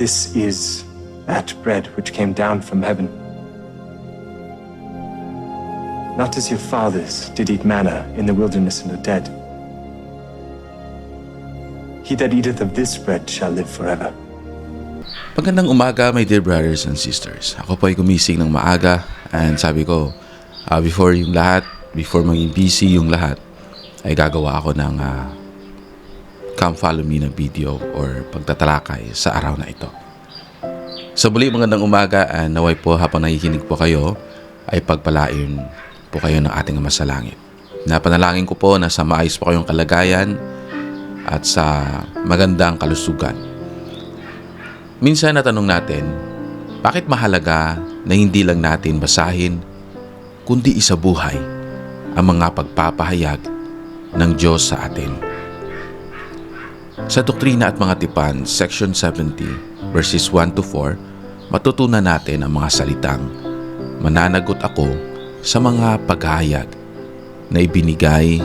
This is that bread which came down from heaven. Not as your fathers did eat manna in the wilderness and are dead. He that eateth of this bread shall live forever. Magandang umaga, my dear brothers and sisters. Ako po ay gumising ng maaga and sabi ko, ah, before yung lahat, before maging busy yung lahat, ay gagawa ako ng ah, come follow me na video or pagtatalakay sa araw na ito. Sa muli, magandang umaga and naway po habang nakikinig po kayo, ay pagpalain po kayo ng ating Ama sa Langit. Napanalangin ko po na sa maayos po kayong kalagayan at sa magandang kalusugan. Minsan natanong natin, bakit mahalaga na hindi lang natin basahin, kundi isabuhay ang mga pagpapahayag ng Diyos sa atin. Sa Doktrina at Mga Tipan, Section 70, verses 1 to 4, matutunan natin ang mga salitang, Mananagot ako sa mga paghahayag na ibinigay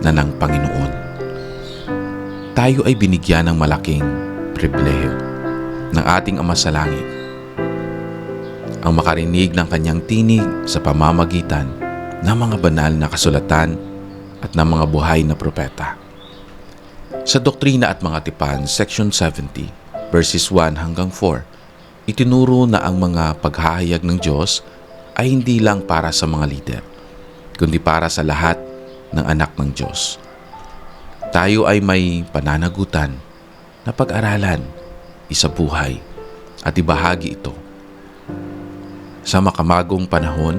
na ng Panginoon. Tayo ay binigyan ng malaking pribilehiyo ng ating Ama sa Langit. Ang makarinig ng kanyang tinig sa pamamagitan ng mga banal na kasulatan at ng mga buhay na propeta. Sa Doktrina at Mga Tipan, Section 70, verses 1 hanggang 4, itinuro na ang mga paghahayag ng Diyos ay hindi lang para sa mga lider, kundi para sa lahat ng anak ng Diyos. Tayo ay may pananagutan na pag-aralan isabuhay at ibahagi ito. Sa makamagong panahon,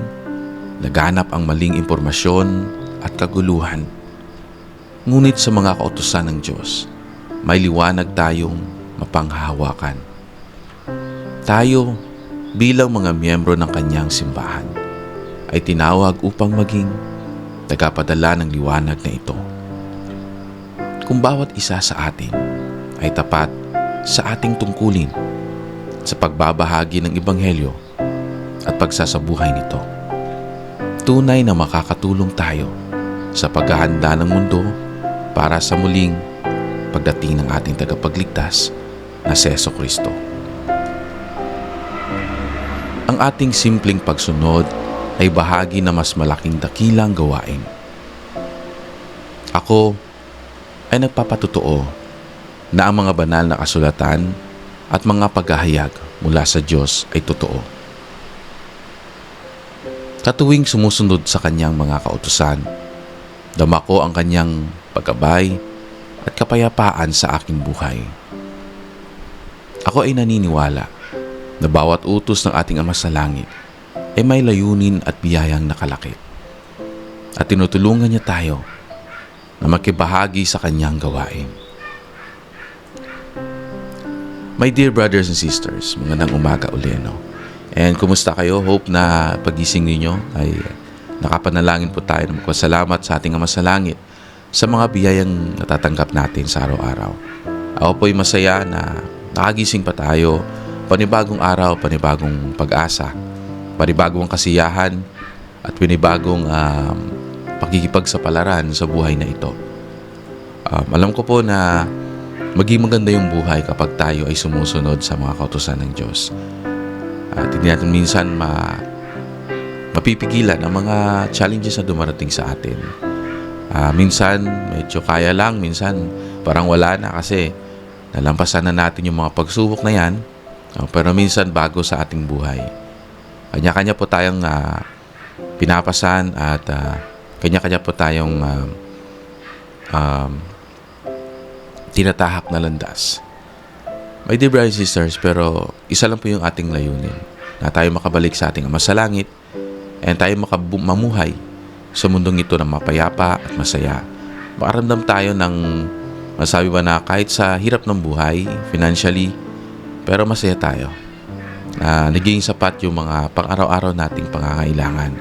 laganap ang maling impormasyon at kaguluhan. Ngunit sa mga kautusan ng Diyos, may liwanag tayong mapanghahawakan. Tayo bilang mga miyembro ng kanyang simbahan ay tinawag upang maging tagapadala ng liwanag na ito. Kung bawat isa sa atin ay tapat sa ating tungkulin sa pagbabahagi ng Ebanghelyo at pagsasabuhay nito. Tunay na makakatulong tayo sa paghahanda ng mundo para sa muling pagdating ng ating tagapagligtas na Seso Kristo. Ang ating simpleng pagsunod ay bahagi na mas malaking dakilang gawain. Ako ay nagpapatotoo na ang mga banal na kasulatan at mga paghahayag mula sa Diyos ay totoo. Katuwing sumusunod sa kanyang mga kautusan, dama ko ang kanyang pagkabay at kapayapaan sa aking buhay. Ako ay naniniwala na bawat utos ng ating Ama sa Langit ay may layunin at biyayang nakalakip. At tinutulungan niya tayo na makibahagi sa kanyang gawain. My dear brothers and sisters, magandang umaga uli, no? And kumusta kayo? Hope na pagising ninyo ay nakapanalangin po tayo ng magpasalamat sa ating Ama sa Langit sa mga biyayang natatanggap natin sa araw-araw. Ako po'y masaya na nakagising pa tayo, panibagong araw, panibagong pag-asa, panibagong kasiyahan, at panibagong um, pakikipagsapalaran sa buhay na ito. Um, alam ko po na maging maganda yung buhay kapag tayo ay sumusunod sa mga kautusan ng Diyos. At hindi natin minsan ma mapipigilan ang mga challenges na dumarating sa atin. Uh, minsan, medyo kaya lang. Minsan, parang wala na kasi nalampasan na natin yung mga pagsubok na yan. Uh, pero minsan, bago sa ating buhay. Kanya-kanya po tayong uh, pinapasan at uh, kanya-kanya po tayong uh, um, tinatahak na landas. My dear brothers and sisters, pero isa lang po yung ating layunin na tayo makabalik sa ating Ama sa Langit and tayo makamuhay sa mundong ito ng mapayapa at masaya. Makaramdam tayo ng masabi ba na kahit sa hirap ng buhay, financially, pero masaya tayo. Na naging sapat yung mga pang-araw-araw nating pangangailangan.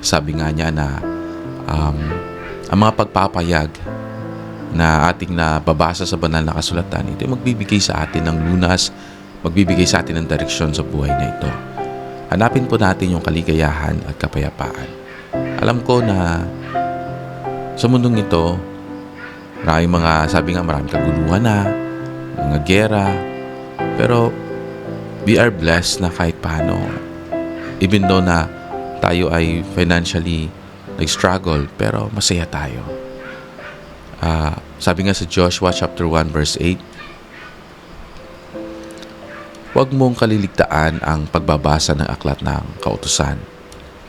Sabi nga niya na um, ang mga pagpapayag na ating nababasa sa banal na kasulatan, ito ay magbibigay sa atin ng lunas, magbibigay sa atin ng direksyon sa buhay na ito. Hanapin po natin yung kaligayahan at kapayapaan. Alam ko na sa mundong ito, maraming mga, sabi nga maraming kaguluhan na, mga gera, Pero we are blessed na kahit paano, even though na tayo ay financially nag-struggle, pero masaya tayo. Ah, sabi nga sa Joshua chapter 1 verse 8, Huwag mong kaliligtaan ang pagbabasa ng aklat ng kautusan.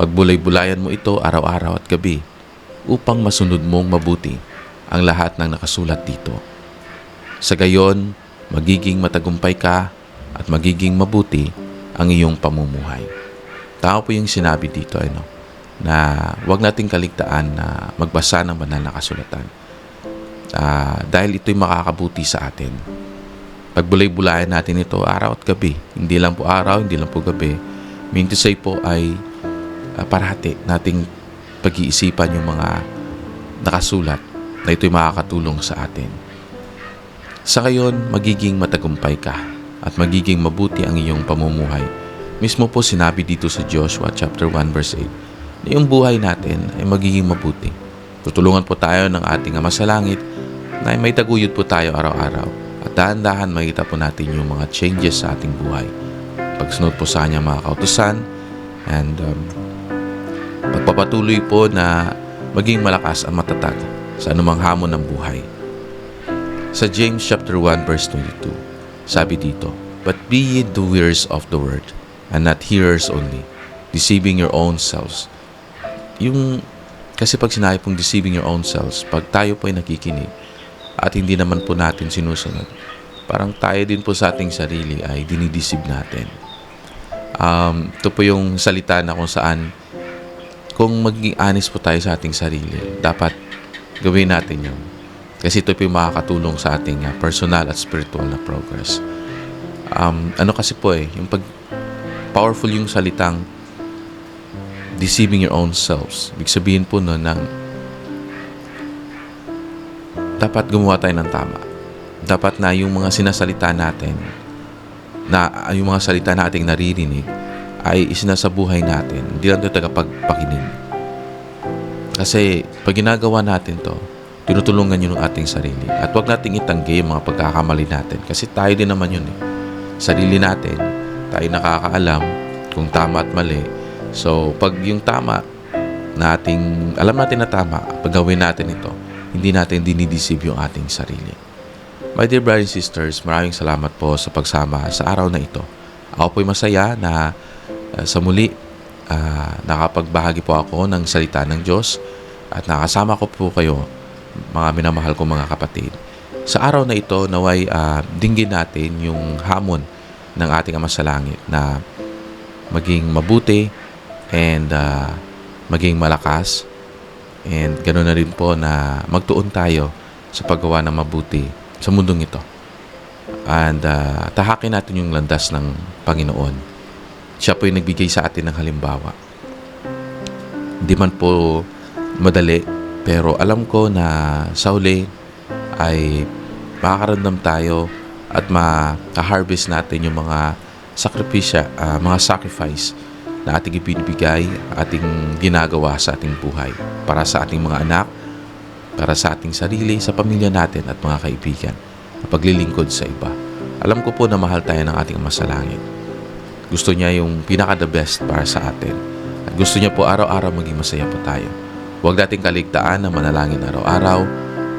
Pagbulay-bulayan mo ito araw-araw at gabi upang masunod mong mabuti ang lahat ng nakasulat dito. Sa gayon, magiging matagumpay ka at magiging mabuti ang iyong pamumuhay. Tao po yung sinabi dito ano, na huwag nating kaligtaan na magbasa ng banal na kasulatan. Ah, dahil ito'y makakabuti sa atin. Pagbulay-bulayan natin ito araw at gabi. Hindi lang po araw, hindi lang po gabi. Mean to say po ay ah, parati nating pag-iisipan yung mga nakasulat na ito'y makakatulong sa atin. Sa ngayon, magiging matagumpay ka at magiging mabuti ang iyong pamumuhay. Mismo po sinabi dito sa Joshua chapter 1 verse 8 na yung buhay natin ay magiging mabuti. Tutulungan po tayo ng ating Ama sa Langit na may taguyod po tayo araw-araw at dahan-dahan makita po natin yung mga changes sa ating buhay. Pagsunod po sa kanya mga kautusan and um, pagpapatuloy po na maging malakas at matatag sa anumang hamon ng buhay. Sa James chapter 1 verse 22, sabi dito, But be ye doers of the word, and not hearers only, deceiving your own selves. Yung, kasi pag sinabi pong deceiving your own selves, pag tayo po ay nakikinig, at hindi naman po natin sinusunod, parang tayo din po sa ating sarili ay dinideceive natin. Um, ito po yung salita na kung saan kung maging honest po tayo sa ating sarili, dapat gawin natin yun. Kasi ito po yung makakatulong sa ating uh, personal at spiritual na progress. Um, ano kasi po eh, yung pag powerful yung salitang deceiving your own selves. Ibig sabihin po no, ng dapat gumawa tayo ng tama. Dapat na yung mga sinasalita natin, na yung mga salita nating naririnig, ay isinasabuhay natin. Hindi lang ito tagapagpakinig. Kasi pag ginagawa natin to, tinutulungan yun ng ating sarili. At wag nating itanggi yung mga pagkakamali natin. Kasi tayo din naman yun eh. Sarili natin, tayo nakakaalam kung tama at mali. So, pag yung tama, nating, alam natin na tama, pag gawin natin ito, hindi natin dinideceive yung ating sarili. My dear brothers and sisters, maraming salamat po sa pagsama sa araw na ito. Ako po'y masaya na uh, sa muli uh, nakapagbahagi po ako ng salita ng Diyos at nakasama ko po kayo, mga minamahal ko mga kapatid. Sa araw na ito, naway uh, dinggin natin yung hamon ng ating Ama sa Langit na maging mabuti and uh, maging malakas and ganoon na rin po na magtuon tayo sa paggawa ng mabuti sa mundong ito. And uh, tahakin natin yung landas ng Panginoon. Siya po yung nagbigay sa atin ng halimbawa. Hindi man po madali, pero alam ko na sa huli ay makakaramdam tayo at maka-harvest natin yung mga sakripisya, uh, mga sacrifice na ating ibinibigay, ating ginagawa sa ating buhay para sa ating mga anak, para sa ating sarili, sa pamilya natin at mga kaibigan paglilingkod sa iba. Alam ko po na mahal tayo ng ating masalangit. Gusto niya yung pinaka the best para sa atin. At gusto niya po araw-araw maging masaya po tayo. Huwag nating kaligtaan na manalangin araw-araw,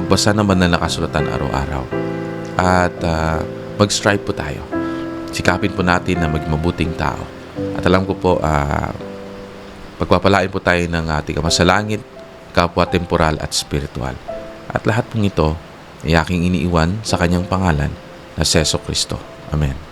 magbasa ng banal na kasulatan araw-araw. At uh, mag-strive po tayo. Sikapin po natin na maging mabuting tao. At alam ko po, uh, pagpapalain po tayo ng ating Ama sa Langit, kapwa temporal at spiritual. At lahat pong ito ay aking iniiwan sa kanyang pangalan na Seso Kristo. Amen.